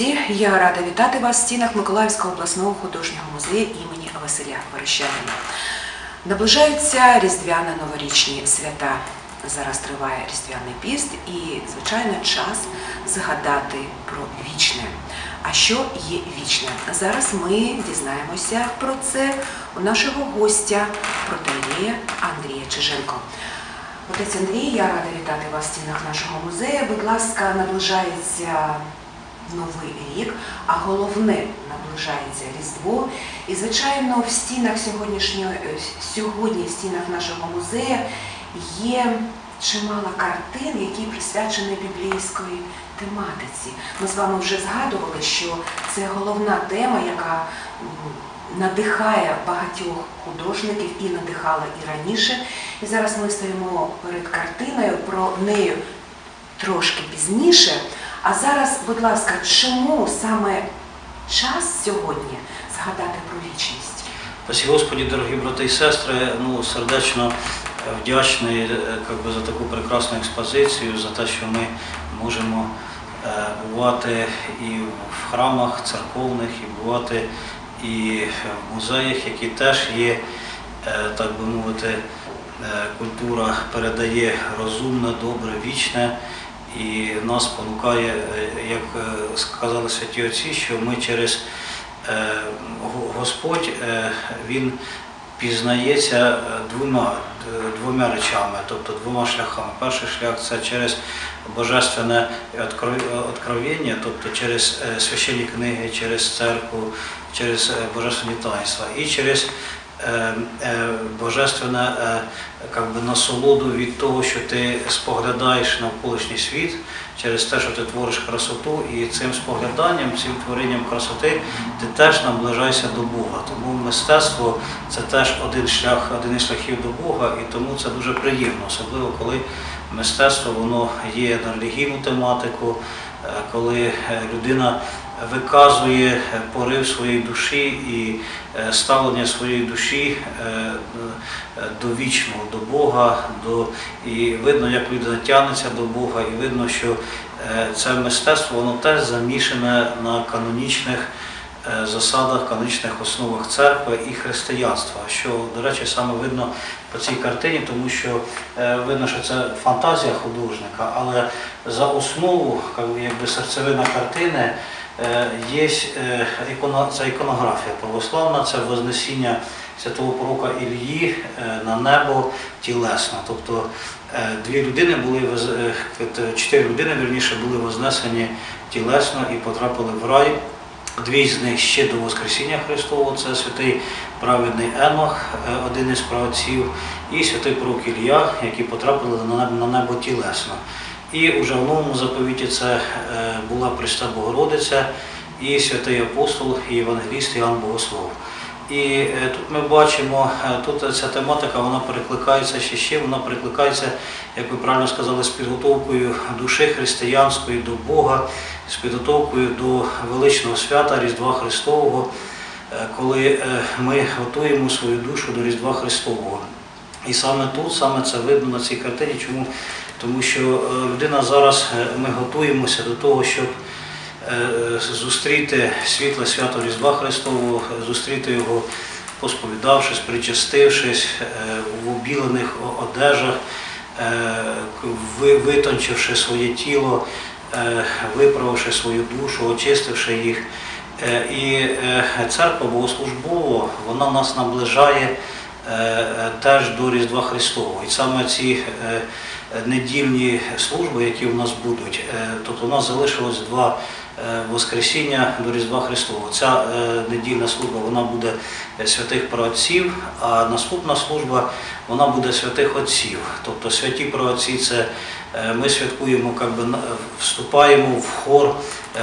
Друзі, я рада вітати вас в стінах Миколаївського обласного художнього музею імені Василя Верещагіна. Наближаються різдвяно-новорічні свята. Зараз триває різдвяний піст і, звичайно, час згадати про вічне. А що є вічне? Зараз ми дізнаємося про це у нашого гостя, протеєрея Андрія Чиженко. Отець Андрій, я рада вітати вас в стінах нашого музею. Будь ласка, наближається новий рік, а головне наближається Різдво. І, звичайно, в стінах сьогоднішнього е, сьогодні, в стінах нашого музею є чимало картин, які присвячені біблійської тематиці. Ми з вами вже згадували, що це головна тема, яка надихає багатьох художників і надихала і раніше. І зараз ми стоїмо перед картиною, про нею трошки пізніше. А зараз, будь ласка, чому саме час сьогодні згадати про вічність? Спасибо, Господі, дорогі брати і сестри. Ну, сердечно е, вдячний е, би, за таку прекрасну експозицію, за те, що ми можемо е, бувати і в храмах церковних, і бувати і в музеях, які теж є, так би мовити, культура передає розумне, добре, вічне. І нас спонукає, е, як е, сказали святі отці, що ми через е, Господь він пізнається двома, двома речами, тобто двома шляхами. Перший шлях це через божественне откро- откровення, тобто через священні книги, через церкву, через божественні таїнства і через е, е, божественне как би, насолоду від того, що ти споглядаєш навколишній світ, через те, що ти твориш красоту, і цим спогляданням, цим творенням красоти ти теж наближаєшся до Бога. Тому мистецтво це теж один шлях, один із шляхів до Бога, і тому це дуже приємно, особливо коли мистецтво воно є на релігійну тематику, е, коли людина виказує порив своєї душі і е, ставлення своєї душі е, е, до вічного, до Бога, до, і видно, як людина тягнеться до Бога, і видно, що це мистецтво воно теж замішане на канонічних засадах, канонічних основах церкви і християнства, що, до речі, саме видно по цій картині, тому що видно, що це фантазія художника, але за основу, якби серцевина картини. Е, Є е, це іконографія православна, це вознесіння святого пророка Ілії е, на небо тілесно. Тобто дві людини були чотири людини вірніше були вознесені тілесно і потрапили в рай. Дві з них ще до Воскресіння Христового, це святий праведний Енох, один із праотців, і святий пророк Ілія, які потрапили на небо тілесно. І уже в новому заповіті це е, була Пресна Богородиця і святий апостол і євангеліст Іоанн Богослов. І е, тут ми бачимо, е, тут ця тематика вона перекликається ще ще, вона перекликається, як ви правильно сказали, з підготовкою душі християнської до Бога, з підготовкою до величного свята Різдва Христового, коли ми готуємо свою душу до Різдва Христового. І саме тут, саме це видно на цій картині. Чому? Тому що е, людина зараз, е, ми готуємося до того, щоб е, зустріти світле свято Різдва Христового, зустріти його, посповідавшись, причастившись в обілених одежах, витончивши своє тіло, виправивши свою душу, очистивши їх. І церква богослужбова, вона нас наближає теж до Різдва Христового. І саме ці недільні служби, які у нас будуть, е, тобто у нас залишилось два е, Воскресіння до Різдва Христового. Ця е, недільна служба вона буде святих праотців, а наступна служба вона буде святих отців. Тобто святі праотці це ми святкуємо, якби вступаємо в хор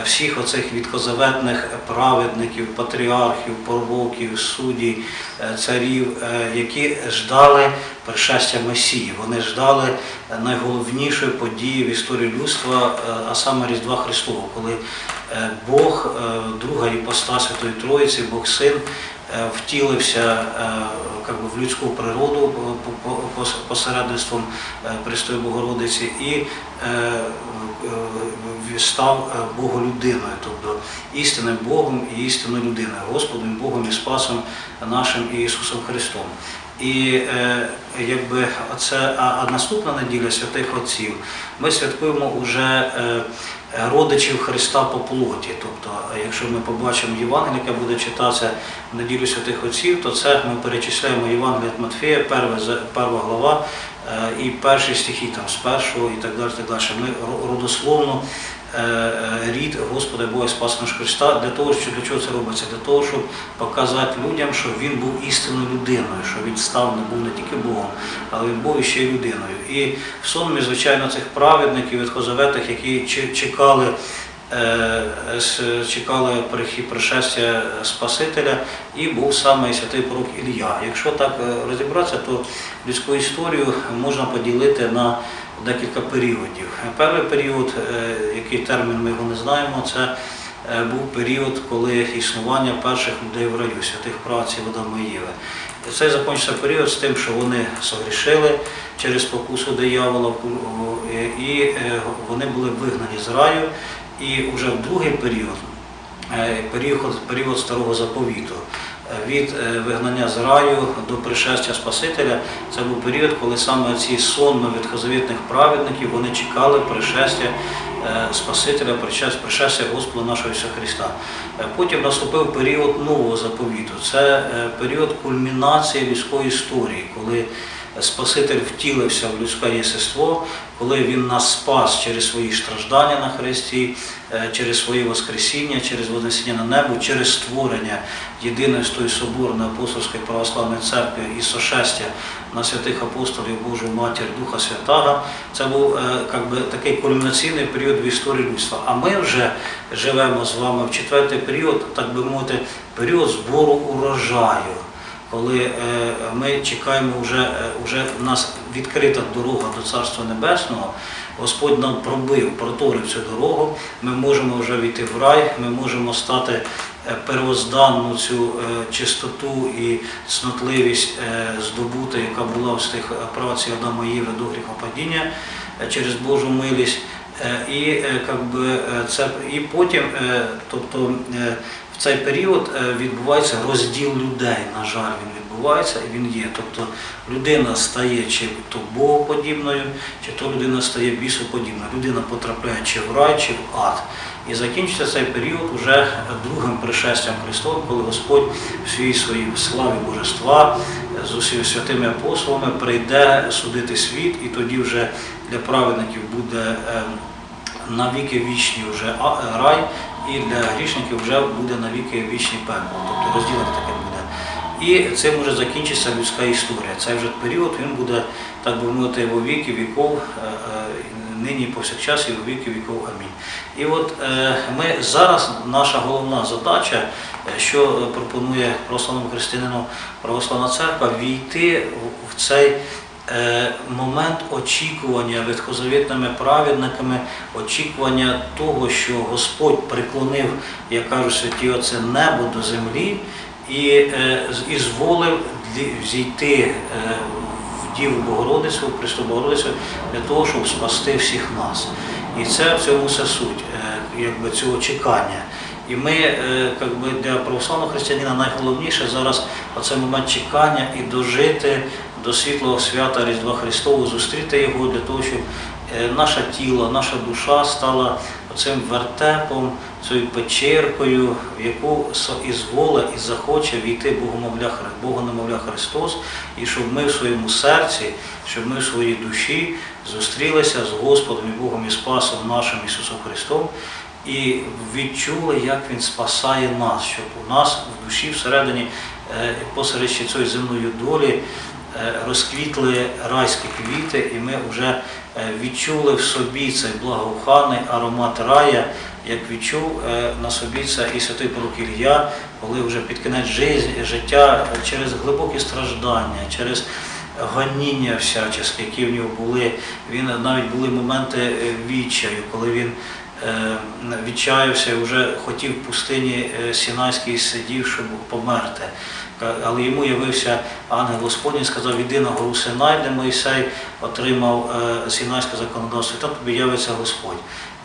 всіх оцих відкозаветних праведників, патріархів, пророків, суддів, е, царів, е, які ждали пришестя Месії. Вони ждали е, найголовнішої події в історії людства, е, а саме Різдва Христового, коли е, Бог, е, друга іпоста Святої Троїці, Бог Син, е, втілився е, как би, в людську природу е, по- по- пос- посередництвом е, Престої Богородиці і е, е, став е, Боголюдиною, тобто істинним Богом і істинною людиною, Господом, Богом і Спасом нашим Ісусом Христом. І е, якби оце, а, а наступна неділя святих Отців ми святкуємо уже е, родичів Христа по плоті. Тобто, якщо ми побачимо Євангеліє, яке буде читатися в неділю святих Отців, то це ми перечисляємо Євангеліє від Матфея, перва, перва глава е, і перші стихи там, з першого і так далі. Так далі. Ми родословно рід Господа Бога Спаса наш Христа для того, що для чого це робиться? Для того, щоб показати людям, що він був істинною людиною, що він став не був не тільки Богом, але він був іще й людиною. І в сонмі, звичайно, цих праведників відхозаветих, які чекали. е, Чекали пришестя Спасителя, і був саме святий пророк Ілля. Якщо так е, розібратися, то людську історію можна поділити на декілька періодів. Перший період, е, який термін ми його не знаємо, це е, був період, коли існування перших людей в раю, святих праців Адама і Єви. Цей закінчився період з тим, що вони согрішили через покусу диявола і е, вони були вигнані з раю. І вже в другий період, період, період старого заповіту, від е, вигнання з раю до пришестя Спасителя, це був період, коли саме ці сонми відхозавітних праведників вони чекали пришестя е, Спасителя, пришестя, Господа нашого Ісуса Христа. Е, Потім наступив період нового заповіту. Це період кульмінації людської історії, коли Спаситель втілився в людське єстество, коли Він нас спас через свої страждання на Христі, е, через своє Воскресіння, через Вознесіння на небо, через створення єдиної з тої соборної апостольської православної церкви і сошестя на святих апостолів Божу Матір Духа Святого. Це був е, би, такий кульмінаційний період в історії людства. А ми вже живемо з вами в четвертий період, так би мовити, період збору урожаю коли е, ми чекаємо вже, е, вже в нас відкрита дорога до Царства Небесного, Господь нам пробив, проторив цю дорогу, ми можемо вже війти в рай, ми можемо стати е, первозданну цю чистоту і цнотливість здобути, яка була в тих праці Адама Єви до гріхопадіння через Божу милість. І, е, це, і потім, тобто, в цей період е, відбувається розділ людей. На жаль, він відбувається і він є. Тобто людина стає чи то богоподібною, чи то людина стає бісоподібною. Людина потрапляє чи в рай, чи в ад. І закінчиться цей період уже другим пришестям Христовим, коли Господь в своїй своїй славі божества е, з усіма святими апостолами прийде судити світ, і тоді вже для праведників буде е, навіки вічні вже рай, і для грішників вже буде навіки вічний пекло, тобто розділення таке буде. І цим може закінчиться людська історія. Цей вже період він буде, так би мовити, во віки віков, е, е, нині повсякчас і во віки віков. Амінь. І от е, ми зараз наша головна задача, що пропонує православному християнину православна церква, війти в- цей момент очікування відхозавітними праведниками, очікування того, що Господь приклонив, як кажуть святі Отці, небо до землі і, е, і зволив зійти е, в Діву Богородицю, в Престу Богородицю, для того, щоб спасти всіх нас. І це в цьому вся суть е, якби, цього чекання. І ми, е, би, для православного християнина найголовніше зараз оце момент чекання і дожити до світлого свята Різдва Христового, зустріти його для того, щоб е, наше тіло, наша душа стала цим вертепом, цією печеркою, в яку со- ізволе і захоче війти Богонемовля Христос, і щоб ми в своєму серці, щоб ми в своїй душі зустрілися з Господом і Богом і Спасом нашим Ісусом Христом і відчули, як Він спасає нас, щоб у нас в душі всередині, е, посеред ще цієї земної долі, е, розквітли райські квіти, і ми вже е, відчули в собі цей благоуханий аромат рая, як відчув на собі це і святий пророк Ілля, коли вже під кінець життя, через глибокі страждання, через гоніння всяческе, які в нього були. Він навіть були моменти відчаю, коли він відчаявся, і вже хотів в пустині е, Сінайській сидів, щоб померти. Але йому явився ангел Господній, сказав, іди на гору Синай, де Мойсей отримав е, Сінайське законодавство, і там тобі явиться Господь.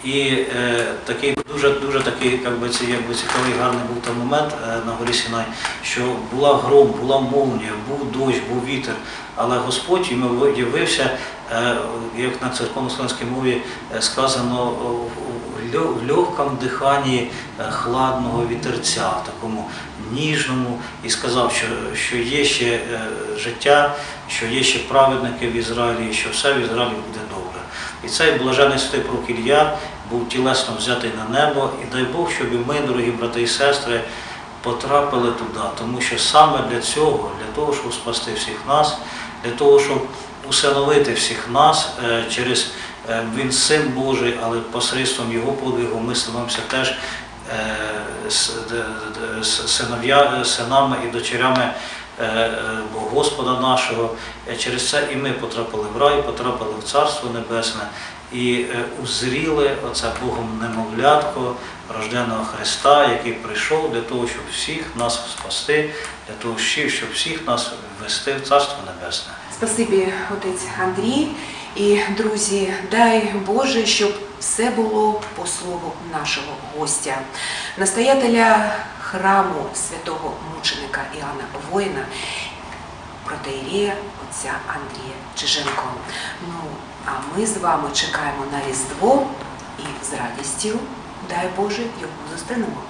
І е, такий дуже дуже такий, як би, це якби цікавий, гарний був той момент е, на горі Сінай, що була гром, була молнія, був дощ, був вітер. Але Господь йому явився, е, як на церковно-слов'янській мові е, сказано, в- легкому диханні е, хладного вітерця, такому ніжному, і сказав, що, що є ще е, життя, що є ще праведники в Ізраїлі, що все в Ізраїлі буде добре. І цей блажений святий Ілля був тілесно взятий на небо, і дай Бог, щоб ми, дорогі брати і сестри, потрапили туди, тому що саме для цього, для того, щоб спасти всіх нас, для того, щоб усиновити всіх нас е, через е, він син Божий, але посередством його подвигу ми становимося теж е, синами і дочерями Господа нашого. Е, Через це і ми потрапили в рай, потрапили в Царство Небесне і е, узріли оце Богом немовлятко, рожденого Христа, який прийшов для того, щоб всіх нас спасти, для того, щоб всіх нас ввести в Царство Небесне. Спасибі, отець Андрій. І, друзі, дай Боже, щоб все було по слову нашого гостя, настоятеля храму святого мученика Іоанна Воїна, протеєрія отця Андрія Чиженко. Ну, а ми з вами чекаємо на Різдво і з радістю, дай Боже, його зустрінемо.